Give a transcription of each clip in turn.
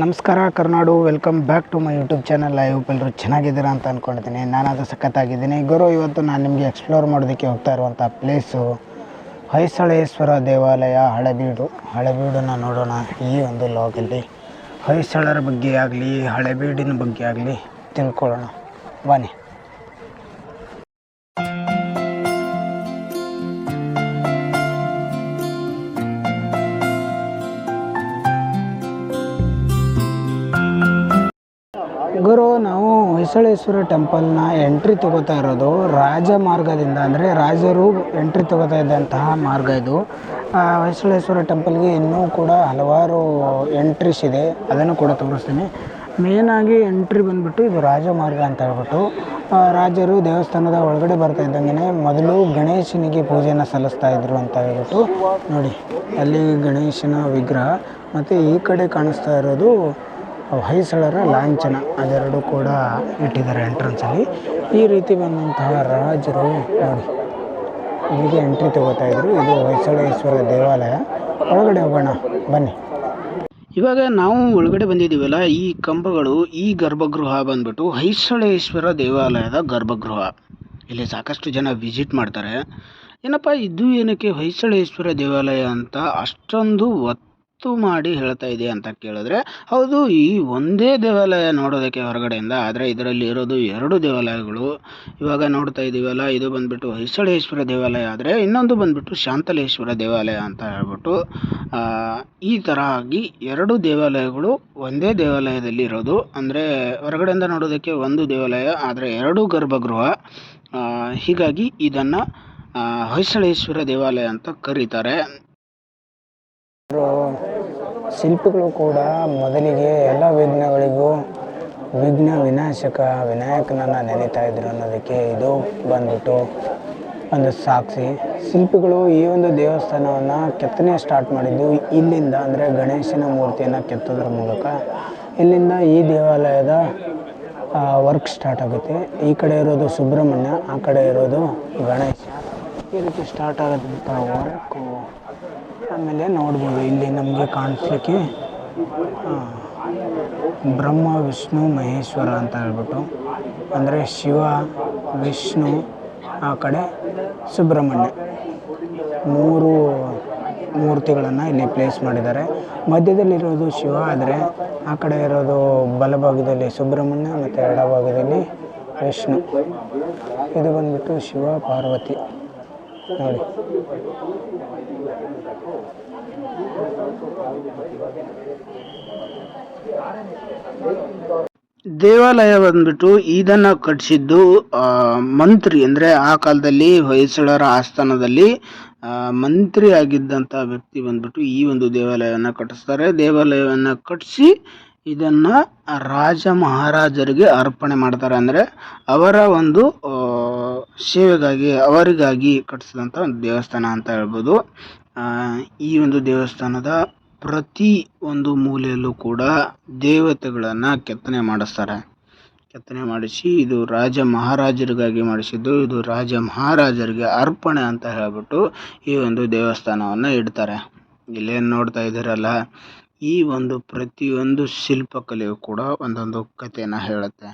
ನಮಸ್ಕಾರ Karnadu welcome back to my YouTube channel ಎಲ್ಲರೂ ಚೆನ್ನಾಗಿದ್ದೀರಾ ಅಂತ ಅಂದ್ಕೊಂಡಿದ್ದೀನಿ ನಾನಾದರೂ ಸಖತ್ತಾಗಿದ್ದೀನಿ. ಗುರು, ಇವತ್ತು ನಾನು ನಿಮಗೆ ಎಕ್ಸ್ಪ್ಲೋರ್ ಮಾಡೋದಕ್ಕೆ ಹೋಗ್ತಾ ಇರುವಂಥ ಪ್ಲೇಸು ಹೊಯ್ಸಳೇಶ್ವರ ದೇವಾಲಯ ಹಳೆಬೀಡು. ಹಳೆಬೀಡನ್ನು ನೋಡೋಣ ಈ ಒಂದು ಲಾಗಲ್ಲಿ ಹೊಯ್ಸಳರ ಬಗ್ಗೆ ಆಗಲಿ, ಹಳೆಬೀಡಿನ ಬಗ್ಗೆ ಆಗಲಿ ತಿಳ್ಕೊಳ್ಳೋಣ. ಬನ್ನಿ. ಹೊಯ್ಸಳೇಶ್ವರ ಟೆಂಪಲ್ನ ಎಂಟ್ರಿ ತಗೋತಾ ಇರೋದು ರಾಜ ಮಾರ್ಗದಿಂದ, ಅಂದರೆ ರಾಜರು ಎಂಟ್ರಿ ತಗೋತಾ ಇದ್ದಂತಹ ಮಾರ್ಗ ಇದು. ಹೊಯ್ಸಳೇಶ್ವರ ಟೆಂಪಲ್ಗೆ ಇನ್ನೂ ಕೂಡ ಹಲವಾರು ಎಂಟ್ರೀಸ್ ಇದೆ. ಅದನ್ನು ಕೂಡ ತೋರಿಸ್ತೀನಿ. ಮೇಯ್ನಾಗಿ ಎಂಟ್ರಿ ಬಂದ್ಬಿಟ್ಟು ಇದು ರಾಜ ಮಾರ್ಗ ಅಂತ ಹೇಳ್ಬಿಟ್ಟು ರಾಜರು ದೇವಸ್ಥಾನದ ಒಳಗಡೆ ಬರ್ತಾ ಇದ್ದಂಗೆ ಮೊದಲು ಗಣೇಶನಿಗೆ ಪೂಜೆಯನ್ನು ಸಲ್ಲಿಸ್ತಾ ಇದ್ರು ಅಂತ ಹೇಳ್ಬಿಟ್ಟು ನೋಡಿ, ಅಲ್ಲಿ ಗಣೇಶನ ವಿಗ್ರಹ. ಮತ್ತು ಈ ಕಡೆ ಕಾಣಿಸ್ತಾ ಇರೋದು ಹೊಯ್ಸಳರ ಲಾಂಛನ. ಅದೆರಡು ಕೂಡ ಇಟ್ಟಿದ್ದಾರೆ ಎಂಟ್ರೆನ್ಸಲ್ಲಿ ಈ ರೀತಿ ಬಂದಂತಹ ರಾಜರು ನೋಡಿ, ಇಲ್ಲಿಗೆ ಎಂಟ್ರಿ ತಗೋತಾ ಇದ್ರು. ಇದು ಹೊಯ್ಸಳೇಶ್ವರ ದೇವಾಲಯ. ಒಳಗಡೆ ಹೋಗೋಣ, ಬನ್ನಿ. ಇವಾಗ ನಾವು ಒಳಗಡೆ ಬಂದಿದ್ದೀವಲ್ಲ, ಈ ಕಂಬಗಳು ಈ ಗರ್ಭಗೃಹ ಬಂದ್ಬಿಟ್ಟು ಹೈಸಳೇಶ್ವರ ದೇವಾಲಯದ ಗರ್ಭಗೃಹ. ಇಲ್ಲಿ ಸಾಕಷ್ಟು ಜನ ವಿಸಿಟ್ ಮಾಡ್ತಾರೆ. ಏನಪ್ಪ, ಇದು ಏನಕ್ಕೆ ಹೊಯ್ಸಳೇಶ್ವರ ದೇವಾಲಯ ಅಂತ ಅಷ್ಟೊಂದು ಒತ್ತು ಮಾಡಿ ಹೇಳ್ತಾ ಇದೆ ಅಂತ ಕೇಳಿದ್ರೆ, ಹೌದು, ಈ ಒಂದೇ ದೇವಾಲಯ ನೋಡೋದಕ್ಕೆ ಹೊರಗಡೆಯಿಂದ, ಆದರೆ ಇದರಲ್ಲಿ ಇರೋದು ಎರಡು ದೇವಾಲಯಗಳು. ಇವಾಗ ನೋಡ್ತಾ ಇದ್ದೀವಲ್ಲ ಇದು ಬಂದ್ಬಿಟ್ಟು ಹೊಯ್ಸಳೇಶ್ವರ ದೇವಾಲಯ, ಆದರೆ ಇನ್ನೊಂದು ಬಂದುಬಿಟ್ಟು ಶಾಂತಲೇಶ್ವರ ದೇವಾಲಯ ಅಂತ ಹೇಳ್ಬಿಟ್ಟು ಈ ಥರ ಆಗಿ ಎರಡು ದೇವಾಲಯಗಳು ಒಂದೇ ದೇವಾಲಯದಲ್ಲಿ ಇರೋದು. ಅಂದರೆ ಹೊರಗಡೆಯಿಂದ ನೋಡೋದಕ್ಕೆ ಒಂದು ದೇವಾಲಯ, ಆದರೆ ಎರಡು ಗರ್ಭಗೃಹ. ಹೀಗಾಗಿ ಇದನ್ನು ಹೊಯ್ಸಳೇಶ್ವರ ದೇವಾಲಯ ಅಂತ ಕರೀತಾರೆ. ಶಿಲ್ಪಿಗಳು ಕೂಡ ಮೊದಲಿಗೆ ಎಲ್ಲ ವಿಘ್ನಗಳಿಗೂ ವಿಘ್ನ ವಿನಾಶಕ ವಿನಾಯಕನನ್ನು ನೆನೀತಾ ಇದ್ರು ಅನ್ನೋದಕ್ಕೆ ಇದು ಬಂದ್ಬಿಟ್ಟು ಒಂದು ಸಾಕ್ಷಿ. ಶಿಲ್ಪಿಗಳು ಈ ಒಂದು ದೇವಸ್ಥಾನವನ್ನು ಕೆತ್ತನೆ ಸ್ಟಾರ್ಟ್ ಮಾಡಿದ್ದು ಇಲ್ಲಿಂದ ಅಂದರೆ ಗಣೇಶನ ಮೂರ್ತಿಯನ್ನು ಕೆತ್ತೋದ್ರ ಮೂಲಕ. ಇಲ್ಲಿಂದ ಈ ದೇವಾಲಯದ ವರ್ಕ್ ಸ್ಟಾರ್ಟ್ ಆಗುತ್ತೆ. ಈ ಕಡೆ ಇರೋದು ಸುಬ್ರಹ್ಮಣ್ಯ, ಆ ಕಡೆ ಇರೋದು ಗಣೇಶ. ಈ ರೀತಿ ಸ್ಟಾರ್ಟ್ ಆಗೋದಂಥ ವರ್ಕು ಆಮೇಲೆ ನೋಡ್ಬೋದು, ಇಲ್ಲಿ ನಮಗೆ ಕಾಣಿಸ್ಲಿಕ್ಕೆ ಬ್ರಹ್ಮ, ವಿಷ್ಣು, ಮಹೇಶ್ವರ ಅಂತ ಹೇಳ್ಬಿಟ್ಟು, ಅಂದರೆ ಶಿವ, ವಿಷ್ಣು, ಆ ಕಡೆ ಸುಬ್ರಹ್ಮಣ್ಯ. ಮೂರು ಮೂರ್ತಿಗಳನ್ನು ಇಲ್ಲಿ ಪ್ಲೇಸ್ ಮಾಡಿದ್ದಾರೆ. ಮಧ್ಯದಲ್ಲಿರೋದು ಶಿವ, ಆದರೆ ಆ ಕಡೆ ಇರೋದು ಬಲಭಾಗದಲ್ಲಿ ಸುಬ್ರಹ್ಮಣ್ಯ, ಮತ್ತು ಎಡಭಾಗದಲ್ಲಿ ವಿಷ್ಣು. ಇದು ಬಂದ್ಬಿಟ್ಟು ಶಿವ, ಪಾರ್ವತಿ. ನೋಡಿ. ದೇವಾಲಯ ಬಂದ್ಬಿಟ್ಟು ಇದನ್ನು ಕಟ್ಟಿಸಿದ್ದು ಮಂತ್ರಿ, ಅಂದರೆ ಆ ಕಾಲದಲ್ಲಿ ಹೊಯ್ಸಳರ ಆಸ್ಥಾನದಲ್ಲಿ ಮಂತ್ರಿ ಆಗಿದ್ದಂಥ ವ್ಯಕ್ತಿ ಬಂದ್ಬಿಟ್ಟು ಈ ಒಂದು ದೇವಾಲಯವನ್ನು ಕಟ್ಟಿಸ್ತಾರೆ. ದೇವಾಲಯವನ್ನು ಕಟ್ಟಿಸಿ ಇದನ್ನು ರಾಜ ಮಹಾರಾಜರಿಗೆ ಅರ್ಪಣೆ ಮಾಡ್ತಾರೆ. ಅಂದರೆ ಅವರ ಒಂದು ಸೇವೆಗಾಗಿ, ಅವರಿಗಾಗಿ ಕಟ್ಟಿಸಿದಂಥ ಒಂದು ದೇವಸ್ಥಾನ ಅಂತ ಹೇಳ್ಬೋದು. ಈ ಒಂದು ದೇವಸ್ಥಾನದ ಪ್ರತಿ ಒಂದು ಮೂಲೆಯಲ್ಲೂ ಕೂಡ ದೇವತೆಗಳನ್ನು ಕೆತ್ತನೆ ಮಾಡಿಸ್ತಾರೆ. ಕೆತ್ತನೆ ಮಾಡಿಸಿ ಇದು ರಾಜ ಮಹಾರಾಜರಿಗಾಗಿ ಮಾಡಿಸಿದ್ದು, ಇದು ರಾಜ ಮಹಾರಾಜರಿಗೆ ಅರ್ಪಣೆ ಅಂತ ಹೇಳ್ಬಿಟ್ಟು ಈ ಒಂದು ದೇವಸ್ಥಾನವನ್ನು ಇಡ್ತಾರೆ. ಇಲ್ಲೇನು ನೋಡ್ತಾ ಇದ್ದೀರಲ್ಲ, ಈ ಒಂದು ಪ್ರತಿಯೊಂದು ಶಿಲ್ಪಕಲೆಯು ಕೂಡ ಒಂದೊಂದು ಕಥೆಯನ್ನು ಹೇಳುತ್ತೆ.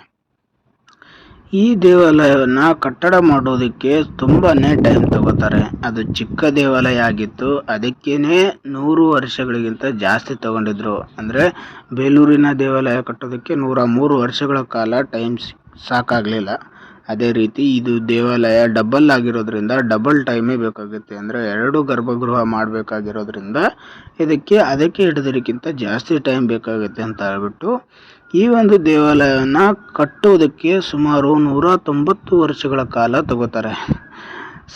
ಈ ದೇವಾಲಯವನ್ನ ಕಟ್ಟಡ ಮಾಡೋದಕ್ಕೆ ತುಂಬಾನೇ ಟೈಮ್ ತಗೋತಾರೆ. ಅದು ಚಿಕ್ಕ ದೇವಾಲಯ ಆಗಿತ್ತು. ಅದಕ್ಕೇನೆ ನೂರು ವರ್ಷಗಳಿಗಿಂತ ಜಾಸ್ತಿ ತಗೊಂಡಿದ್ರು. ಅಂದ್ರೆ ಬೇಲೂರಿನ ದೇವಾಲಯ ಕಟ್ಟೋದಕ್ಕೆ ನೂರ ಮೂರು ವರ್ಷಗಳ ಕಾಲ ಟೈಮ್ ಸಾಕಾಗಲಿಲ್ಲ. ಅದೇ ರೀತಿ ಇದು ದೇವಾಲಯ ಡಬಲ್ ಆಗಿರೋದ್ರಿಂದ ಡಬಲ್ ಟೈಮೇ ಬೇಕಾಗುತ್ತೆ. ಅಂದರೆ ಎರಡು ಗರ್ಭಗೃಹ ಮಾಡಬೇಕಾಗಿರೋದ್ರಿಂದ ಇದಕ್ಕೆ ಅದಕ್ಕೆ ಹಿಡಿದ್ರಕ್ಕಿಂತ ಜಾಸ್ತಿ ಟೈಮ್ ಬೇಕಾಗುತ್ತೆ ಅಂತ ಹೇಳ್ಬಿಟ್ಟು ಈ ಒಂದು ದೇವಾಲಯವನ್ನು ಕಟ್ಟುವುದಕ್ಕೆ ಸುಮಾರು ನೂರ ತೊಂಬತ್ತು ವರ್ಷಗಳ ಕಾಲ ತಗೋತಾರೆ.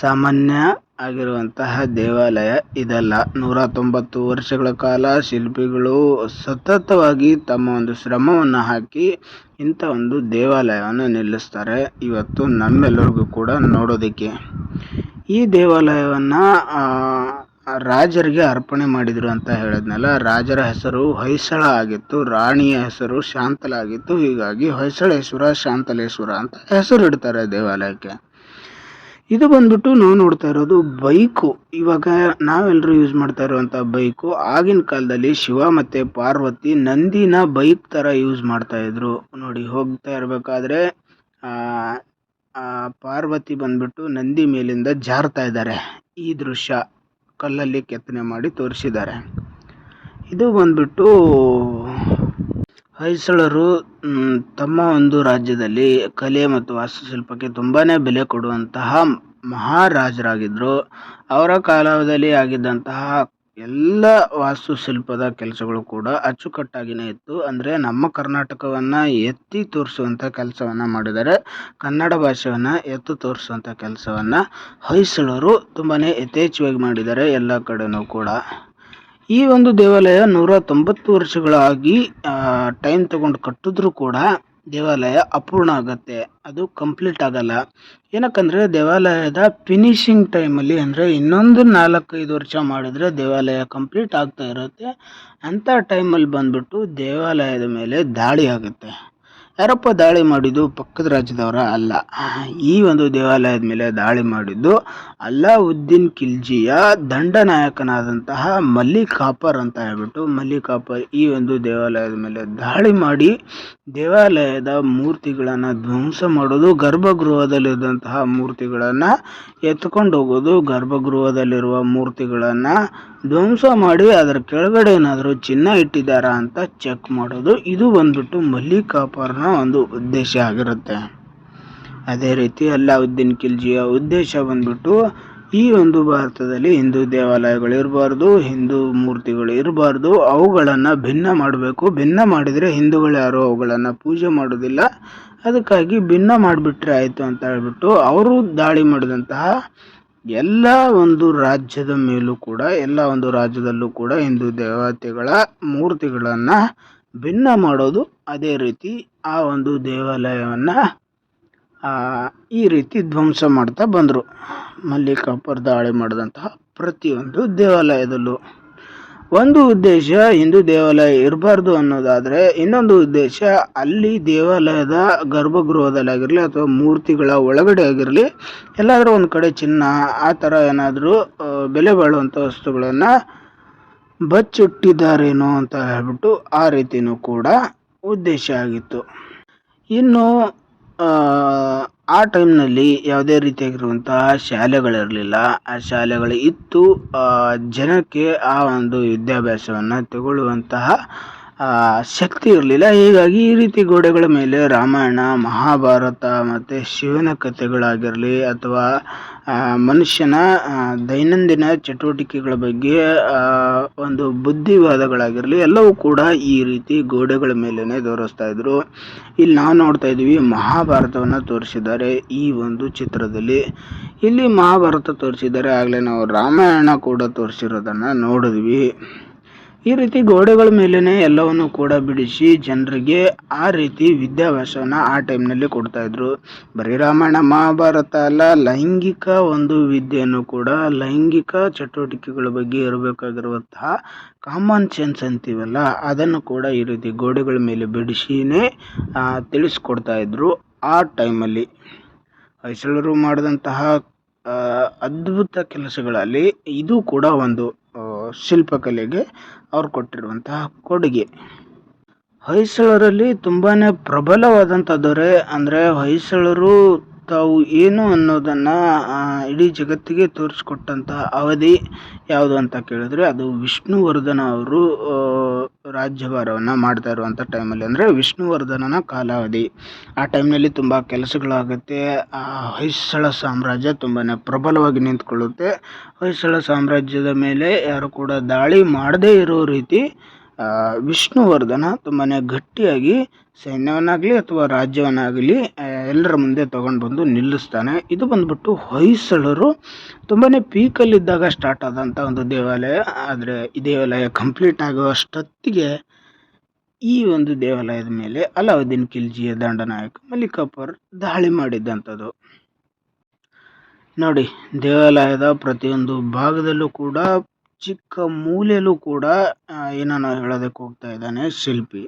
ಸಾಮಾನ್ಯ ಆಗಿರುವಂತಹ ದೇವಾಲಯ ಇದಲ್ಲ. ನೂರ ತೊಂಬತ್ತು ವರ್ಷಗಳ ಕಾಲ ಶಿಲ್ಪಿಗಳು ಸತತವಾಗಿ ತಮ್ಮ ಒಂದು ಶ್ರಮವನ್ನು ಹಾಕಿ ಇಂಥ ಒಂದು ದೇವಾಲಯವನ್ನು ನಿಲ್ಲಿಸ್ತಾರೆ. ಇವತ್ತು ನಮ್ಮೆಲ್ಲರಿಗೂ ಕೂಡ ನೋಡೋದಕ್ಕೆ. ಈ ದೇವಾಲಯವನ್ನು ರಾಜರಿಗೆ ಅರ್ಪಣೆ ಮಾಡಿದರು ಅಂತ ಹೇಳಿದ್ನಲ್ಲ, ರಾಜರ ಹೆಸರು ಹೊಯ್ಸಳ ಆಗಿತ್ತು, ರಾಣಿಯ ಹೆಸರು ಶಾಂತಲ ಆಗಿತ್ತು, ಹೀಗಾಗಿ ಹೊಯ್ಸಳೇಶ್ವರ, ಶಾಂತಲೇಶ್ವರ ಅಂತ ಹೆಸರು ಇಡ್ತಾರೆ ದೇವಾಲಯಕ್ಕೆ. ಇದು ಬಂದ್ಬಿಟ್ಟು ನಾವು ನೋಡ್ತಾ ಇರೋದು ಬೈಕು. ಇವಾಗ ನಾವೆಲ್ಲರೂ ಯೂಸ್ ಮಾಡ್ತಾ ಇರುವಂಥ ಬೈಕು, ಆಗಿನ ಕಾಲದಲ್ಲಿ ಶಿವ ಮತ್ತೆ ಪಾರ್ವತಿ ನಂದಿನ ಬೈಕ್ ಥರ ಯೂಸ್ ಮಾಡ್ತಾ ಇದ್ರು. ನೋಡಿ, ಹೋಗ್ತಾ ಇರ್ಬೇಕಾದ್ರೆ ಪಾರ್ವತಿ ಬಂದ್ಬಿಟ್ಟು ನಂದಿ ಮೇಲಿಂದ ಜಾರ್ತಾ ಇದ್ದಾರೆ. ಈ ದೃಶ್ಯ. ಕಲ್ಲಲ್ಲಿ ಕೆತ್ತನೆ ಮಾಡಿ ತೋರಿಸಿದ್ದಾರೆ. ಇದು ಬಂದ್ಬಿಟ್ಟು ಹೊಯ್ಸಳರು ತಮ್ಮ ಒಂದು ರಾಜ್ಯದಲ್ಲಿ ಕಲೆ ಮತ್ತು ವಾಸ್ತುಶಿಲ್ಪಕ್ಕೆ ತುಂಬಾ ಬೆಲೆ ಕೊಡುವಂತಹ ಮಹಾರಾಜರಾಗಿದ್ದರು ಅವರ ಕಾಲದಲ್ಲಿ ಆಗಿದ್ದಂತಹ ಎಲ್ಲ ವಾಸ್ತುಶಿಲ್ಪದ ಕೆಲಸಗಳು ಕೂಡ ಅಚ್ಚುಕಟ್ಟಾಗಿನೇ ಇತ್ತು. ಅಂದರೆ ನಮ್ಮ ಕರ್ನಾಟಕವನ್ನ ಎತ್ತಿ ತೋರಿಸುವಂಥ ಕೆಲಸವನ್ನು ಮಾಡಿದ್ದಾರೆ. ಕನ್ನಡ ಭಾಷೆಯನ್ನು ಎತ್ತು ತೋರಿಸುವಂಥ ಕೆಲಸವನ್ನು ಹೊಯ್ಸಳರು ತುಂಬಾ ಯಥೇಚ್ಛವಾಗಿ ಮಾಡಿದ್ದಾರೆ ಎಲ್ಲ ಕಡೆನೂ ಕೂಡ. ಈ ಒಂದು ದೇವಾಲಯ ನೂರ ತೊಂಬತ್ತು ವರ್ಷಗಳಾಗಿ ಟೈಮ್ ತಗೊಂಡು ಕಟ್ಟಿದ್ರು ಕೂಡ ದೇವಾಲಯ ಅಪೂರ್ಣ ಆಗುತ್ತೆ. ಅದು ಕಂಪ್ಲೀಟ್ ಆಗಲ್ಲ. ಏನಕ್ಕಂದರೆ ದೇವಾಲಯದ ಫಿನಿಶಿಂಗ್ ಟೈಮಲ್ಲಿ ಅಂದರೆ ಇನ್ನೊಂದು ನಾಲ್ಕೈದು ವರ್ಷ ಮಾಡಿದ್ರೆ ದೇವಾಲಯ ಕಂಪ್ಲೀಟ್ ಆಗ್ತಾ ಇರುತ್ತೆ. ಅಂಥ ಟೈಮಲ್ಲಿ ಬಂದ್ಬಿಟ್ಟು ದೇವಾಲಯದ ಮೇಲೆ ದಾಳಿ ಆಗುತ್ತೆ. ಯಾರಪ್ಪ ದಾಳಿ ಮಾಡಿದ್ದು ಪಕ್ಕದ ರಾಜ್ಯದವರ ಅಲ್ಲ. ಈ ಒಂದು ದೇವಾಲಯದ ಮೇಲೆ ದಾಳಿ ಮಾಡಿದ್ದು ಅಲ್ಲಾವುದ್ದೀನ್ ಖಿಲ್ಜಿಯ ದಂಡನಾಯಕನಾದಂತಹ ಮಲ್ಲಿಕ್ ಕಾಪರ್ ಅಂತ ಹೇಳ್ಬಿಟ್ಟು ಮಲ್ಲಿಕಾಪರ್ ಈ ಒಂದು ದೇವಾಲಯದ ಮೇಲೆ ದಾಳಿ ಮಾಡಿ ದೇವಾಲಯದ ಮೂರ್ತಿಗಳನ್ನು ಧ್ವಂಸ ಮಾಡೋದು, ಗರ್ಭಗೃಹದಲ್ಲಿದ್ದಂತಹ ಮೂರ್ತಿಗಳನ್ನು ಎತ್ಕೊಂಡು ಹೋಗೋದು ಗರ್ಭಗೃಹದಲ್ಲಿರುವ ಮೂರ್ತಿಗಳನ್ನು ಧ್ವಂಸ ಮಾಡಿ ಅದರ ಕೆಳಗಡೆ ಏನಾದರೂ ಚಿನ್ನ ಇಟ್ಟಿದ್ದಾರಾ ಅಂತ ಚೆಕ್ ಮಾಡೋದು. ಇದು ಬಂದ್ಬಿಟ್ಟು ಮಲ್ಲಿಕಾಪರ್ನ ಒಂದು ಉದ್ದೇಶ ಆಗಿರುತ್ತೆ. ಅದೇ ರೀತಿ ಅಲ್ಲಾವುದ್ದೀನ್ ಖಿಲ್ಜಿಯ ಉದ್ದೇಶ ಬಂದ್ಬಿಟ್ಟು ಈ ಒಂದು ಭಾರತದಲ್ಲಿ ಹಿಂದೂ ದೇವಾಲಯಗಳು ಇರಬಾರ್ದು, ಹಿಂದೂ ಮೂರ್ತಿಗಳು ಇರಬಾರ್ದು, ಅವುಗಳನ್ನು ಭಿನ್ನ ಮಾಡಬೇಕು. ಭಿನ್ನ ಮಾಡಿದರೆ ಹಿಂದೂಗಳು ಯಾರು ಅವುಗಳನ್ನು ಪೂಜೆ ಮಾಡೋದಿಲ್ಲ. ಅದಕ್ಕಾಗಿ ಭಿನ್ನ ಮಾಡಿಬಿಟ್ರೆ ಆಯಿತು ಅಂತ ಹೇಳ್ಬಿಟ್ಟು ಅವರು ದಾಳಿ ಮಾಡಿದಂತಹ ಎಲ್ಲ ಒಂದು ರಾಜ್ಯದ ಮೇಲೂ ಕೂಡ, ಎಲ್ಲ ಒಂದು ರಾಜ್ಯದಲ್ಲೂ ಕೂಡ ಹಿಂದೂ ದೇವತೆಗಳ ಮೂರ್ತಿಗಳನ್ನು ಭಿನ್ನ ಮಾಡೋದು ಅದೇ ರೀತಿ ಆ ಒಂದು ದೇವಾಲಯವನ್ನು ಈ ರೀತಿ ಧ್ವಂಸ ಮಾಡ್ತಾ ಬಂದರು. ಮಲ್ಲಿಕಾಪುರ ದಾಳಿ ಮಾಡಿದಂತಹ ಪ್ರತಿಯೊಂದು ದೇವಾಲಯದಲ್ಲೂ. ಒಂದು ಉದ್ದೇಶ ಹಿಂದೂ ದೇವಾಲಯ ಇರಬಾರ್ದು ಅನ್ನೋದಾದರೆ ಇನ್ನೊಂದು ಉದ್ದೇಶ ಅಲ್ಲಿ ದೇವಾಲಯದ ಗರ್ಭಗೃಹದಲ್ಲಾಗಿರಲಿ ಅಥವಾ ಮೂರ್ತಿಗಳ ಒಳಗಡೆ ಆಗಿರಲಿ ಎಲ್ಲಾದರೂ ಒಂದು ಕಡೆ ಚಿನ್ನ, ಆ ಥರ ಏನಾದರೂ ಬೆಲೆ ಬಾಳುವಂಥ ವಸ್ತುಗಳನ್ನು ಬಚ್ಚಿಟ್ಟಿದ್ದಾರೇನೋ ಅಂತ ಹೇಳ್ಬಿಟ್ಟು ಆ ರೀತಿಯೂ ಕೂಡ ಉದ್ದೇಶ ಆಗಿತ್ತು. ಇನ್ನು ಆ ಟೈಮ್ನಲ್ಲಿ ಯಾವುದೇ ರೀತಿಯಾಗಿರುವಂತಹ ಶಾಲೆಗಳಿರಲಿಲ್ಲ. ಆ ಶಾಲೆಗಳು ಇತ್ತು ಜನಕ್ಕೆ ಆ ಒಂದು ವಿದ್ಯಾಭ್ಯಾಸವನ್ನು ತಗೊಳ್ಳುವಂತಹ ಶಕ್ತಿ ಇರಲಿಲ್ಲ. ಹೀಗಾಗಿ ಈ ರೀತಿ ಗೋಡೆಗಳ ಮೇಲೆ ರಾಮಾಯಣ, ಮಹಾಭಾರತ ಮತ್ತು ಶಿವನ ಕಥೆಗಳಾಗಿರಲಿ ಅಥವಾ ಮನುಷ್ಯನ ದೈನಂದಿನ ಚಟುವಟಿಕೆಗಳ ಬಗ್ಗೆ ಒಂದು ಬುದ್ಧಿವಾದಗಳಾಗಿರಲಿ ಎಲ್ಲವೂ ಕೂಡ ಈ ರೀತಿ ಗೋಡೆಗಳ ಮೇಲೇ ತೋರಿಸ್ತಾ ಇದ್ರು. ಇಲ್ಲಿ ನಾವು ನೋಡ್ತಾ ಇದ್ದೀವಿ ಮಹಾಭಾರತವನ್ನು ತೋರಿಸಿದ್ದಾರೆ ಈ ಒಂದು ಚಿತ್ರದಲ್ಲಿ. ಇಲ್ಲಿ ಮಹಾಭಾರತ ತೋರಿಸಿದ್ದಾರೆ ಆಗಲೇ ನಾವು ರಾಮಾಯಣ ಕೂಡ ತೋರಿಸಿರೋದನ್ನು ನೋಡಿದ್ವಿ. ಈ ರೀತಿ ಗೋಡೆಗಳ ಮೇಲೇ ಎಲ್ಲವನ್ನು ಕೂಡ ಬಿಡಿಸಿ ಜನರಿಗೆ ಆ ರೀತಿ ವಿದ್ಯಾಭ್ಯಾಸವನ್ನು ಆ ಟೈಮ್ನಲ್ಲಿ ಕೊಡ್ತಾ ಇದ್ರು. ಬರೀ ರಾಮಾಯಣ, ಮಹಾಭಾರತ ಅಲ್ಲ, ಲೈಂಗಿಕ ಒಂದು ವಿದ್ಯೆಯನ್ನು ಕೂಡ ಲೈಂಗಿಕ ಚಟುವಟಿಕೆಗಳ ಬಗ್ಗೆ ಇರಬೇಕಾಗಿರುವಂತಹ ಕಾಮನ್ ಸೆನ್ಸ್ ಅಂತೀವಲ್ಲ, ಅದನ್ನು ಕೂಡ ಈ ರೀತಿ ಗೋಡೆಗಳ ಮೇಲೆ ಬಿಡಿಸಿನೇ ತಿಳಿಸ್ಕೊಡ್ತಾ ಇದ್ರು ಆ ಟೈಮಲ್ಲಿ. ಹೊಯ್ಸಳರು ಮಾಡಿದಂತಹ ಅದ್ಭುತ ಕೆಲಸಗಳಲ್ಲಿ ಇದು ಕೂಡ ಒಂದು ಶಿಲ್ಪಕಲೆಗೆ ಅವ್ರು ಕೊಟ್ಟಿರುವಂತಹ ಕೊಡುಗೆ. ಹೊಯ್ಸಳರಲ್ಲಿ ತುಂಬಾ ಪ್ರಬಲವಾದಂಥ ದೊರೆ ಅಂದರೆ ಹೊಯ್ಸಳರು ತಾವು ಏನು ಅನ್ನೋದನ್ನು ಇಡೀ ಜಗತ್ತಿಗೆ ತೋರಿಸ್ಕೊಟ್ಟಂತಹ ಅವಧಿ ಯಾವುದು ಅಂತ ಕೇಳಿದ್ರೆ ಅದು ವಿಷ್ಣುವರ್ಧನ ಅವರು ರಾಜ್ಯಭಾರವನ್ನು ಮಾಡ್ತಾ ಇರುವಂಥ ಟೈಮಲ್ಲಿ ಅಂದರೆ ವಿಷ್ಣುವರ್ಧನನ ಕಾಲಾವಧಿ. ಆ ಟೈಮ್ನಲ್ಲಿ ತುಂಬ ಕೆಲಸಗಳಾಗುತ್ತೆ. ಹೊಯ್ಸಳ ಸಾಮ್ರಾಜ್ಯ ತುಂಬಾ ಪ್ರಬಲವಾಗಿ ನಿಂತ್ಕೊಳ್ಳುತ್ತೆ. ಹೊಯ್ಸಳ ಸಾಮ್ರಾಜ್ಯದ ಮೇಲೆ ಯಾರು ಕೂಡ ದಾಳಿ ಮಾಡದೇ ಇರೋ ರೀತಿ ವಿಷ್ಣುವರ್ಧನ ತುಂಬಾ ಗಟ್ಟಿಯಾಗಿ ಸೈನ್ಯವನ್ನಾಗಲಿ ಅಥವಾ ರಾಜ್ಯವನ್ನಾಗಲಿ ಎಲ್ಲರ ಮುಂದೆ ತಗೊಂಡು ಬಂದು ನಿಲ್ಲಿಸ್ತಾನೆ. ಇದು ಬಂದ್ಬಿಟ್ಟು ಹೊಯ್ಸಳರು ತುಂಬಾ ಪೀಕಲ್ಲಿದ್ದಾಗ ಸ್ಟಾರ್ಟ್ ಆದಂಥ ಒಂದು ದೇವಾಲಯ. ಆದರೆ ಈ ದೇವಾಲಯ ಕಂಪ್ಲೀಟ್ ಆಗುವಷ್ಟೊತ್ತಿಗೆ ಈ ಒಂದು ದೇವಾಲಯದ ಮೇಲೆ ಅಲಾವುದ್ದೀನ್ ಖಿಲ್ಜಿಯ ದಂಡನಾಯಕ ಮಲ್ಲಿಕಾಪುರ್ ದಾಳಿ ಮಾಡಿದ್ದಂಥದ್ದು. ನೋಡಿ, ದೇವಾಲಯದ ಪ್ರತಿಯೊಂದು ಭಾಗದಲ್ಲೂ ಕೂಡ ಚಿಕ್ಕ ಮೂಲೆಯಲ್ಲೂ ಕೂಡ ಏನನ್ನು ಹೇಳೋದಕ್ಕೆ ಹೋಗ್ತಾ ಇದ್ದಾನೆ ಶಿಲ್ಪಿ.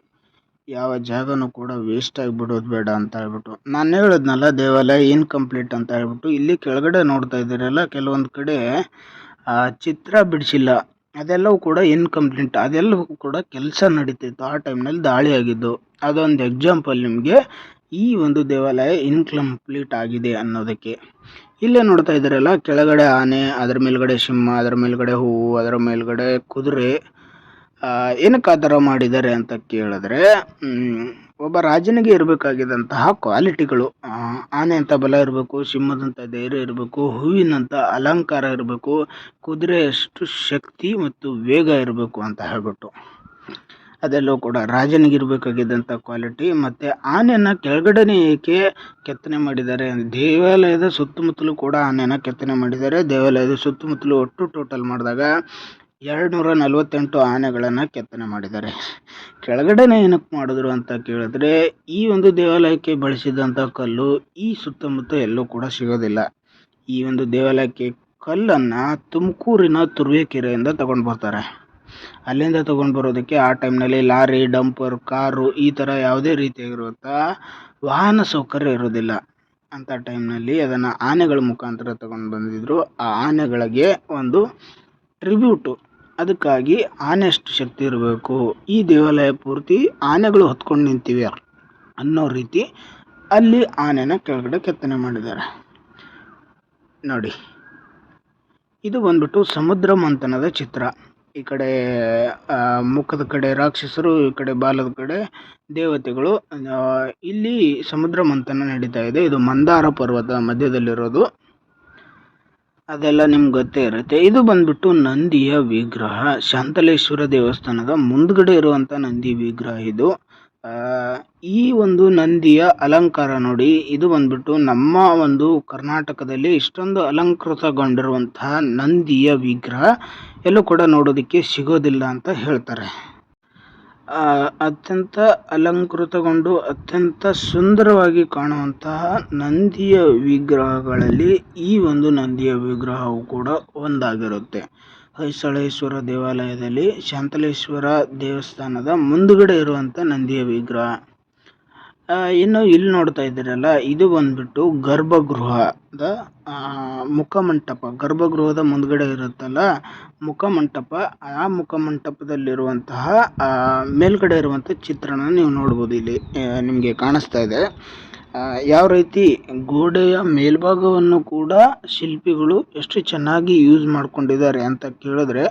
ಯಾವ ಜಾಗನೂ ಕೂಡ ವೇಸ್ಟ್ ಆಗಿಬಿಡೋದು ಬೇಡ ಅಂತ ಹೇಳ್ಬಿಟ್ಟು. ನಾನು ಹೇಳಿದ್ನಲ್ಲ, ದೇವಾಲಯ ಇನ್ಕಂಪ್ಲೀಟ್ ಅಂತ ಹೇಳ್ಬಿಟ್ಟು. ಇಲ್ಲಿ ಕೆಳಗಡೆ ನೋಡ್ತಾ ಇದ್ದೀರಲ್ಲ, ಕೆಲವೊಂದು ಕಡೆ ಚಿತ್ರ ಬಿಡಿಸಿಲ್ಲ. ಅದೆಲ್ಲವೂ ಕೂಡ ಇನ್ಕಂಪ್ಲೀಟ್ ಅದೆಲ್ಲವೂ ಕೂಡ ಕೆಲಸ ನಡೀತಿತ್ತು. ಆ ಟೈಮ್ನಲ್ಲಿ ದಾಳಿ ಆಗಿದ್ದು. ಅದೊಂದು ಎಕ್ಸಾಂಪಲ್ ನಿಮಗೆ. ಈ ಒಂದು ದೇವಾಲಯ ಇನ್ಕಂಪ್ಲೀಟ್ ಆಗಿದೆ ಅನ್ನೋದಕ್ಕೆ. ಇಲ್ಲೇ ನೋಡ್ತಾ ಇದ್ದಾರಲ್ಲ, ಕೆಳಗಡೆ ಆನೆ, ಅದರ ಮೇಲ್ಗಡೆ ಸಿಂಹ, ಅದರ ಮೇಲ್ಗಡೆ ಹೂವು, ಅದರ ಮೇಲ್ಗಡೆ ಕುದುರೆ. ಏನಕ್ಕೆ ಆ ಥರ ಮಾಡಿದ್ದಾರೆ ಅಂತ ಕೇಳಿದ್ರೆ ಒಬ್ಬ ರಾಜನಿಗೆ ಇರಬೇಕಾಗಿದ್ದಂತಹ ಕ್ವಾಲಿಟಿಗಳು ಆನೆಯಂಥ ಬಲ ಇರಬೇಕು, ಸಿಂಹದಂಥ ಧೈರ್ಯ ಇರಬೇಕು, ಹೂವಿನಂಥ ಅಲಂಕಾರ ಇರಬೇಕು ಕುದುರೆಯಷ್ಟು ಶಕ್ತಿ ಮತ್ತು ವೇಗ ಇರಬೇಕು ಅಂತ ಹೇಳ್ಬಿಟ್ಟು. ಅದೆಲ್ಲವೂ ಕೂಡ ರಾಜನಿಗೆ ಇರಬೇಕಾಗಿದ್ದಂಥ ಕ್ವಾಲಿಟಿ ಮತ್ತು ಆನೆಯನ್ನು ಕೆಳಗಡೆನೇ ಏಕೆ ಕೆತ್ತನೆ ಮಾಡಿದ್ದಾರೆ? ದೇವಾಲಯದ ಸುತ್ತಮುತ್ತಲೂ ಕೂಡ ಆನೆನ ಕೆತ್ತನೆ ಮಾಡಿದ್ದಾರೆ. ದೇವಾಲಯದ ಸುತ್ತಮುತ್ತಲೂ ಒಟ್ಟು ಟೋಟಲ್ ಮಾಡಿದಾಗ ಎರಡು ನೂರ ನಲವತ್ತೆಂಟು ಆನೆಗಳನ್ನು ಕೆತ್ತನೆ ಮಾಡಿದ್ದಾರೆ. ಕೆಳಗಡೆನೇ ಏನಕ್ಕೆ ಮಾಡಿದ್ರು ಅಂತ ಕೇಳಿದ್ರೆ, ಈ ಒಂದು ದೇವಾಲಯಕ್ಕೆ ಬಳಸಿದಂಥ ಕಲ್ಲು ಈ ಸುತ್ತಮುತ್ತ ಎಲ್ಲೂ ಕೂಡ ಸಿಗೋದಿಲ್ಲ. ಈ ಒಂದು ದೇವಾಲಯಕ್ಕೆ ಕಲ್ಲನ್ನು ತುಮಕೂರಿನ ತುರುವೇಕೆರೆಯಿಂದ ತಗೊಂಡು ಬರ್ತಾರೆ. ಅಲ್ಲಿಂದ ತಗೊಂಡು ಬರೋದಕ್ಕೆ ಆ ಟೈಮ್ನಲ್ಲಿ ಲಾರಿ, ಡಂಪರ್, ಕಾರು ಈ ಥರ ಯಾವುದೇ ರೀತಿಯಾಗಿರುವಂಥ ವಾಹನ ಸೌಕರ್ಯ ಇರೋದಿಲ್ಲ ಅಂಥ ಟೈಮ್ನಲ್ಲಿ ಅದನ್ನು ಆನೆಗಳ ಮುಖಾಂತರ ತಗೊಂಡು ಬಂದಿದ್ದರು ಆ ಆನೆಗಳಿಗೆ ಒಂದು ಟ್ರಿಬ್ಯೂಟು. ಅದಕ್ಕಾಗಿ ಆನೆ ಅಷ್ಟು ಶಕ್ತಿ ಇರಬೇಕು. ಈ ದೇವಾಲಯ ಪೂರ್ತಿ ಆನೆಗಳು ಹೊತ್ಕೊಂಡು ನಿಂತಿವೆ ಅನ್ನೋ ರೀತಿ ಅಲ್ಲಿ ಆನೆನ ಕೆಳಗಡೆ ಕೆತ್ತನೆ ಮಾಡಿದ್ದಾರೆ. ನೋಡಿ. ಇದು ಬಂದ್ಬಿಟ್ಟು ಸಮುದ್ರ ಮಂಥನದ ಚಿತ್ರ. ಈ ಕಡೆ ಮುಖದ ಕಡೆ ರಾಕ್ಷಸರು, ಈ ಕಡೆ ಬಾಲದ ಕಡೆ ದೇವತೆಗಳು. ಇಲ್ಲಿ ಸಮುದ್ರ ಮಂಥನ ನಡೀತಾ ಇದೆ. ಇದು ಮಂದಾರ ಪರ್ವತ ಮಧ್ಯದಲ್ಲಿರೋದು. ಅದೆಲ್ಲ ನಿಮ್ಗೆ ಗೊತ್ತೇ ಇರುತ್ತೆ. ಇದು ಬಂದ್ಬಿಟ್ಟು ನಂದಿಯ ವಿಗ್ರಹ. ಶಾಂತಲೇಶ್ವರ ದೇವಸ್ಥಾನದ ಮುಂದ್ಗಡೆ ಇರುವಂಥ ನಂದಿ ವಿಗ್ರಹ ಇದು. ಈ ಒಂದು ನಂದಿಯ ಅಲಂಕಾರ ನೋಡಿ, ಇದು ಬಂದ್ಬಿಟ್ಟು ನಮ್ಮ ಒಂದು ಕರ್ನಾಟಕದಲ್ಲಿ ಇಷ್ಟೊಂದು ಅಲಂಕೃತಗೊಂಡಿರುವಂತಹ ನಂದಿಯ ವಿಗ್ರಹ, ಎಲ್ಲೂ ಕೂಡ ನೋಡೋದಕ್ಕೆ ಸಿಗೋದಿಲ್ಲ ಅಂತ ಹೇಳ್ತಾರೆ. ಅತ್ಯಂತ ಅಲಂಕೃತಗೊಂಡು, ಅತ್ಯಂತ ಸುಂದರವಾಗಿ ಕಾಣುವಂತಹ ನಂದಿಯ ವಿಗ್ರಹಗಳಲ್ಲಿ ಈ ಒಂದು ನಂದಿಯ ವಿಗ್ರಹವು ಕೂಡ ಒಂದಾಗಿರುತ್ತೆ. ಹೊಯ್ಸಳೇಶ್ವರ ದೇವಾಲಯದಲ್ಲಿ ಶಾಂತಲೇಶ್ವರ ದೇವಸ್ಥಾನದ ಮುಂದುಗಡೆ ಇರುವಂಥ ನಂದಿಯ ವಿಗ್ರಹ. ಇನ್ನು ಇಲ್ಲಿ ನೋಡ್ತಾ ಇದ್ದೀರಲ್ಲ, ಇದು ಬಂದ್ಬಿಟ್ಟು ಗರ್ಭಗೃಹದ ಮುಖಮಂಟಪ. ಗರ್ಭಗೃಹದ ಮುಂದ್ಗಡೆ ಇರುತ್ತಲ್ಲ, ಮುಖಮಂಟಪ. ಆ ಮುಖಮಂಟಪದಲ್ಲಿರುವಂತಹ ಮೇಲ್ಗಡೆ ಇರುವಂಥ ಚಿತ್ರಣ ನೀವು ನೋಡ್ಬೋದು ಇಲ್ಲಿ ನಿಮಗೆ ಕಾಣಿಸ್ತಾ ಇದೆ. ಯಾವ ರೀತಿ ಗೋಡೆಯ ಮೇಲ್ಭಾಗವನ್ನು ಕೂಡ ಶಿಲ್ಪಿಗಳು ಎಷ್ಟು ಚೆನ್ನಾಗಿ ಯೂಸ್ ಮಾಡ್ಕೊಂಡಿದ್ದಾರೆ ಅಂತ ಕೇಳಿದ್ರೆ,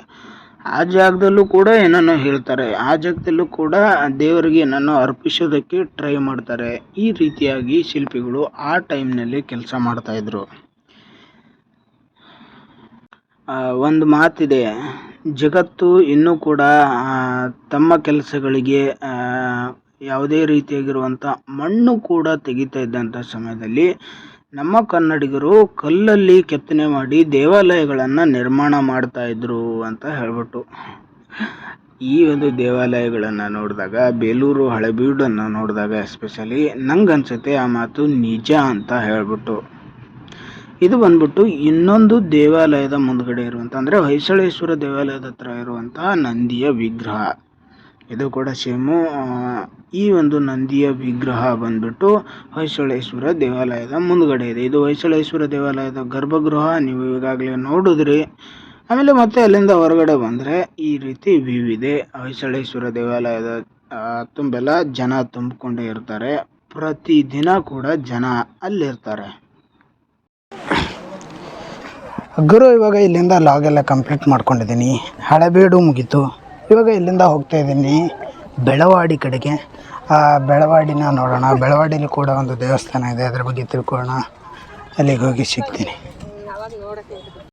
ಆ ಜಾಗದಲ್ಲೂ ಕೂಡ ಏನನ್ನೋ ಹೇಳ್ತಾರೆ. ಆ ಜಾಗದಲ್ಲೂ ಕೂಡ ದೇವರಿಗೆ ಏನನ್ನೋ ಅರ್ಪಿಸೋದಕ್ಕೆ ಟ್ರೈ ಮಾಡ್ತಾರೆ. ಈ ರೀತಿಯಾಗಿ ಶಿಲ್ಪಿಗಳು ಆ ಟೈಮ್ನಲ್ಲಿ ಕೆಲಸ ಮಾಡ್ತಾಯಿದ್ರು ಒಂದು ಮಾತಿದೆ. ಜಗತ್ತು ಇನ್ನೂ ಕೂಡ ತಮ್ಮ ಕೆಲಸಗಳಿಗೆ ಯಾವುದೇ ರೀತಿಯಾಗಿರುವಂಥ ಮಣ್ಣು ಕೂಡ ತೆಗಿತಾ ಇದ್ದಂಥ ಸಮಯದಲ್ಲಿ ನಮ್ಮ ಕನ್ನಡಿಗರು ಕಲ್ಲಲ್ಲಿ ಕೆತ್ತನೆ ಮಾಡಿ ದೇವಾಲಯಗಳನ್ನು ನಿರ್ಮಾಣ ಮಾಡ್ತಾ ಇದ್ರು ಅಂತ ಹೇಳ್ಬಿಟ್ಟು ಈ ಒಂದು ದೇವಾಲಯಗಳನ್ನು ನೋಡಿದಾಗ, ಬೇಲೂರು ಹಳೆಬೀಡನ್ನು ನೋಡಿದಾಗ ಎಸ್ಪೆಷಲಿ ನಂಗೆ ಅನ್ಸುತ್ತೆ ಆ ಮಾತು ನಿಜ ಅಂತ ಹೇಳ್ಬಿಟ್ಟು. ಇದು ಬಂದ್ಬಿಟ್ಟು ಇನ್ನೊಂದು ದೇವಾಲಯದ ಮುಂದ್ಗಡೆ ಇರುವಂಥ, ಅಂದರೆ ಹೊಯ್ಸಳೇಶ್ವರ ದೇವಾಲಯದ ಹತ್ರ ಇರುವಂತಹ ನಂದಿಯ ವಿಗ್ರಹ. ಇದು ಕೂಡ ಸೇಮು ಈ ಒಂದು ನಂದಿಯ ವಿಗ್ರಹ ಬಂದ್ಬಿಟ್ಟು ಹೊಯ್ಸಳೇಶ್ವರ ದೇವಾಲಯದ ಮುಂದ್ಗಡೆ ಇದೆ. ಇದು ಹೊಯ್ಸಳೇಶ್ವರ ದೇವಾಲಯದ ಗರ್ಭಗೃಹ. ನೀವು ಈಗಾಗಲೇ ನೋಡಿದ್ರಿ. ಆಮೇಲೆ ಮತ್ತೆ ಅಲ್ಲಿಂದ ಹೊರಗಡೆ ಬಂದರೆ ಈ ರೀತಿ ವ್ಯೂ ಇದೆ. ಹೊಯ್ಸಳೇಶ್ವರ ದೇವಾಲಯದ ತುಂಬೆಲ್ಲ ಜನ ತುಂಬಿಕೊಂಡೇ ಇರ್ತಾರೆ. ಪ್ರತಿದಿನ ಕೂಡ ಜನ ಅಲ್ಲಿರ್ತಾರೆ. ಗುರು, ಇವಾಗ ಇಲ್ಲಿಂದ ಲಾಗೆಲ್ಲ ಕಂಪ್ಲೀಟ್ ಮಾಡ್ಕೊಂಡಿದ್ದೀನಿ. ಹಳೆಬೀಡು ಮುಗೀತು. ಇವಾಗ ಇಲ್ಲಿಂದ ಹೋಗ್ತಾ ಇದ್ದೀನಿ. ಬೆಳವಾಡಿ ಕಡೆಗೆ. ಆ ಬೆಳವಾಡಿನ ನೋಡೋಣ. ಬೆಳವಾಡಿಲಿ ಕೂಡ ಒಂದು ದೇವಸ್ಥಾನ ಇದೆ. ಅದರ ಬಗ್ಗೆ ತಿಳ್ಕೊಳ್ಳೋಣ. ಅಲ್ಲಿಗೆ ಹೋಗಿ ಸಿಗ್ತೀನಿ.